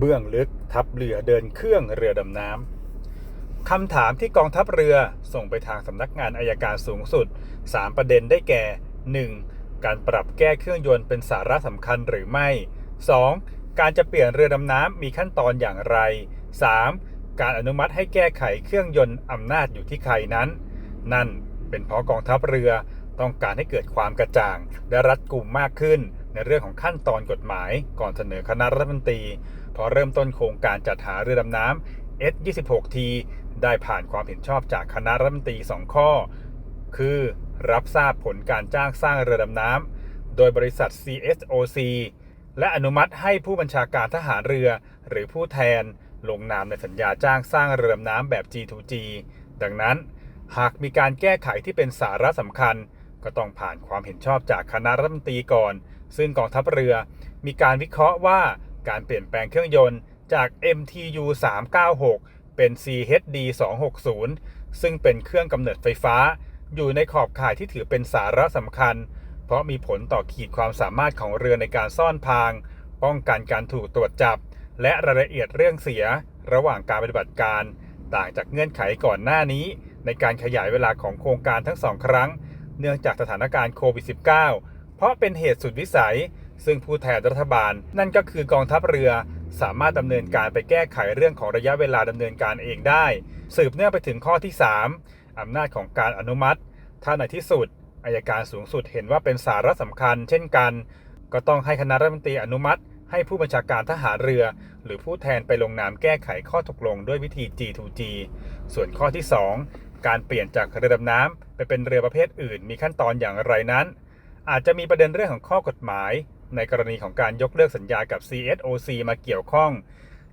เบื้องลึกทัพเรือเดินเครื่องเรือดำน้ำคำถามที่กองทัพเรือส่งไปทางสำนักงานอายการสูงสุด 3 ประเด็นได้แก่ 1. การปรับแก้เครื่องยนต์เป็นสาระสำคัญหรือไม่ 2. การจะเปลี่ยนเรือดำน้ำมีขั้นตอนอย่างไร 3. การอนุมัติให้แก้ไขเครื่องยนต์อำนาจอยู่ที่ใครนั้น นั่นเป็นเพราะกองทัพเรือต้องการให้เกิดความกระจ่างและรัดกุมมากขึ้น ในเรื่องของขั้นตอนกฎหมาย ก่อนเสนอคณะรัฐมนตรี พอเริ่มต้นโครงการจัดหาเรือดำน้ำ S26T ได้ผ่านความเห็นชอบจากคณะรัฐมนตรี 2 ข้อ คือรับทราบผลการจ้างสร้างเรือดำน้ำ โดยบริษัท CSOC และอนุมัติให้ผู้บัญชาการทหารเรือ หรือผู้แทนลงนามในสัญญาจ้างสร้างเรือดำน้ำแบบ G2G ดังนั้น หากมีการแก้ไขที่เป็นสาระสำคัญ ก็ต้องผ่านความเห็นชอบจากคณะรัฐมนตรีก่อน ซึ่งกองทัพเรือมีการวิเคราะห์ว่าการเปลี่ยนแปลงเครื่องยนต์จาก MTU 396 เป็น CHD 260 ซึ่งเป็นเครื่องกำเนิดไฟฟ้า อยู่ในขอบข่ายที่ถือเป็นสาระสำคัญ เพราะมีผลต่อขีดความสามารถของเรือในการซ่อนพาง ป้องกันการถูกตรวจจับ และรายละเอียดเรื่องเสียระหว่างการปฏิบัติการ ต่างจากเงื่อนไขก่อนหน้านี้ ในการขยายเวลาของโครงการทั้งสองครั้ง เนื่องจากสถานการณ์โควิด -19 เพราะเป็นเหตุสุดวิสัย ซึ่งผู้แทนรัฐบาล นั่นก็คือกองทัพเรือสามารถดำเนินการไปแก้ไขเรื่องของระยะเวลาดำเนินการเองได้ สืบเนื่องไปถึงข้อที่ 3อำนาจของการอนุมัติ ถ้าในที่สุดอายการสูงสุดเห็นว่าเป็นสาระสำคัญ เช่นกัน ก็ต้องให้คณะรัฐมนตรีอนุมัติ ให้ผู้บัญชาการทหารเรือ หรือผู้แทนไปลงนามแก้ไขข้อตกลงด้วยวิธี G2G ส่วนข้อที่ 2 การเปลี่ยนจากเรือดำน้ำไปเป็นเรือประเภทอื่น มีขั้นตอนอย่างไรนั้น อาจจะมีประเด็นเรื่องของข้อกฎหมาย ในกรณีของการยกเลิกสัญญากับ CSOC มาเกี่ยวข้อง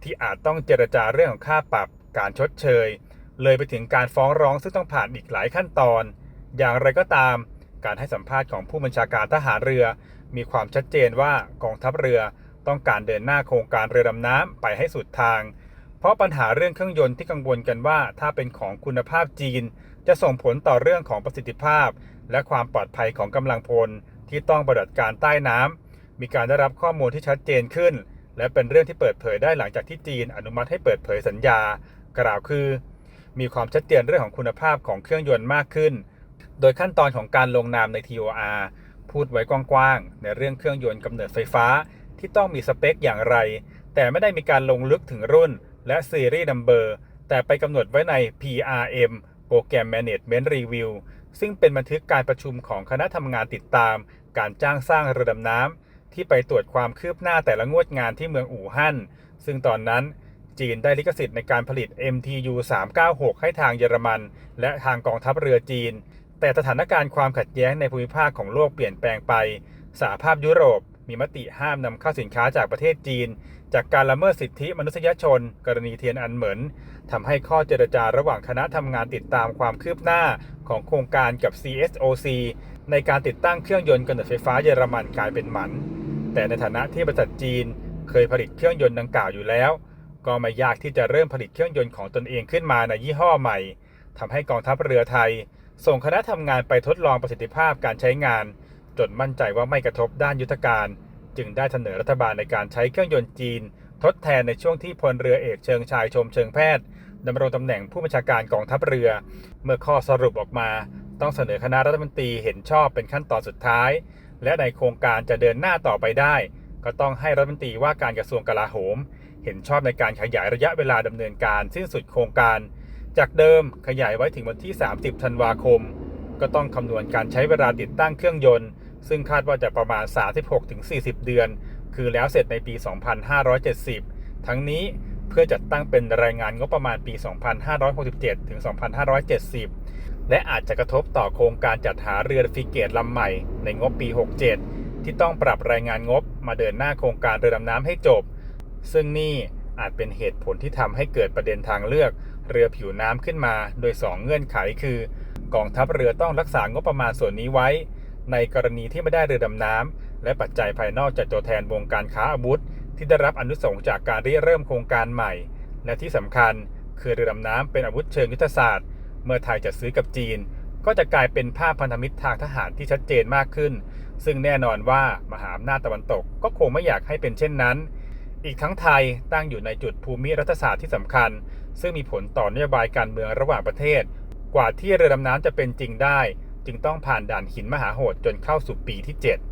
ที่อาจต้องเจรจาเรื่องของค่าปรับ การชดเชย เลยไปถึงการฟ้องร้องซึ่งต้องผ่านอีกหลายขั้นตอน อย่างไรก็ตาม การให้สัมภาษณ์ของผู้บัญชาการทหารเรือ มีความชัดเจนว่ากองทัพเรือต้องการเดินหน้าโครงการเรือดำน้ำไปให้สุดทาง เพราะปัญหาเรื่องเครื่องยนต์ที่กังวลกันว่า ถ้าเป็นของคุณภาพจีน จะส่งผลต่อเรื่องของประสิทธิภาพ และความปลอดภัยของกำลังพลที่ต้องปฏิบัติการใต้น้ำมีการได้รับข้อมูลที่ชัดเจนขึ้น และเป็นเรื่องที่เปิดเผยได้หลังจากที่จีนอนุมัติให้เปิดเผยสัญญา กล่าวคือ มีความชัดเจนเรื่องของคุณภาพของเครื่องยนต์มากขึ้น โดยขั้นตอนของการลงนามใน TOR พูดไว้กว้างๆในเรื่องเครื่องยนต์กำเนิดไฟฟ้า ที่ต้องมีสเปคอย่างไร แต่ไม่ได้มีการลงลึกถึงรุ่น และซีรีส์นัมเบอร์แต่ไปกำหนดไว้ใน PRM Program Management Review ซึ่งเป็นบันทึกการประชุมของคณะทำงานติดตาม การจ้างสร้างเรือดำน้ำที่ไปตรวจความคืบหน้าแต่ละงวดงานที่เมืองอู่ฮั่น ซึ่งตอนนั้นจีนได้ลิขสิทธิ์ในการผลิต MTU 396 ให้ทางเยอรมัน และทางกองทัพเรือจีน แต่สถานการณ์ความขัดแย้งในภูมิภาคของโลกเปลี่ยนแปลงไปสหภาพยุโรปมีมติห้ามนำเข้าสินค้าจากประเทศจีน จากการละเมิดสิทธิมนุษยชน กรณีเทียนอันเหมินทำให้ข้อเจรจาระหว่างคณะทำงานติดตามความคืบหน้าของโครงการกับ CSOC ในการติดตั้งเครื่องยนต์กำเนิดไฟฟ้าเยอรมันกลายเป็นหมัน แต่ในฐานะที่บริษัทจีน เคยผลิตเครื่องยนต์ดังกล่าวอยู่แล้ว ก็ไม่ยากที่จะเริ่มผลิตเครื่องยนต์ของตนเองขึ้นมาในยี่ห้อใหม่ทำให้กองทัพเรือไทย ส่งคณะทำงานไปทดลองประสิทธิภาพการใช้งาน จนมั่นใจว่าไม่กระทบด้านยุทธการ จึงได้เสนอรัฐบาลในการใช้เครื่องยนต์จีน ทดแทนในช่วงที่พลเรือเอกเชิงชายชมเชิงแพทย์ดำรงตำแหน่งผู้บัญชาการกองทัพเรือ เมื่อข้อสรุปออกมา ต้องเสนอคณะรัฐมนตรีเห็นชอบเป็นขั้นตอนสุดท้าย และในโครงการจะเดินหน้าต่อไปได้ ก็ต้องให้รัฐมนตรีว่าการกระทรวงกลาโหม เห็นชอบในการขยายระยะเวลาดำเนินการสิ้นสุดโครงการ จากเดิมขยายไว้ถึงวันที่ 30 ธันวาคม ก็ต้องคำนวณการใช้เวลาติดตั้งเครื่องยนต์ ซึ่งคาดว่าจะประมาณ 36-40 เดือน คือแล้วเสร็จในปี 2570 ทั้งนี้เพื่อจัดตั้งเป็นรายงานงบประมาณปี 2567 ถึง 2570 และอาจจะกระทบต่อโครงการจัดหาเรือฟริเกตลำใหม่ในงบปี 67 ที่ต้องปรับรายงานงบมาเดินหน้าโครงการเรือดำน้ำให้จบ ซึ่งนี่อาจเป็นเหตุผลที่ทำให้เกิดประเด็นทางเลือก เรือผิวน้ำขึ้นมา โดย 2 เงื่อนไขคือ กองทัพเรือต้องรักษางบประมาณส่วนนี้ไว้ ในกรณีที่ไม่ได้เรือดำน้ำและปัจจัยภายนอกจากตัวแทนวงการค้าอาวุธ ที่ได้รับอนุสงจากการเริ่มโครงการใหม่ และที่สำคัญคือเรือดำน้ำเป็นอาวุธเชิงยุทธศาสตร์ เมื่อไทยจะซื้อกับจีน ก็จะกลายเป็นภาพพันธมิตรทางทหารที่ชัดเจนมากขึ้น ซึ่งแน่นอนว่ามหาอำนาจตะวันตกก็คงไม่อยากให้เป็นเช่นนั้น อีกทั้งไทยตั้งอยู่ในจุดภูมิรัฐศาสตร์ที่สำคัญ ซึ่งมีผลต่อนโยบายการเมืองระหว่างประเทศ กว่าที่เรือดำน้ำจะเป็นจริงได้ จึงต้องผ่านด่านหินมหาโหดจนเข้าสู่ปีที่ 7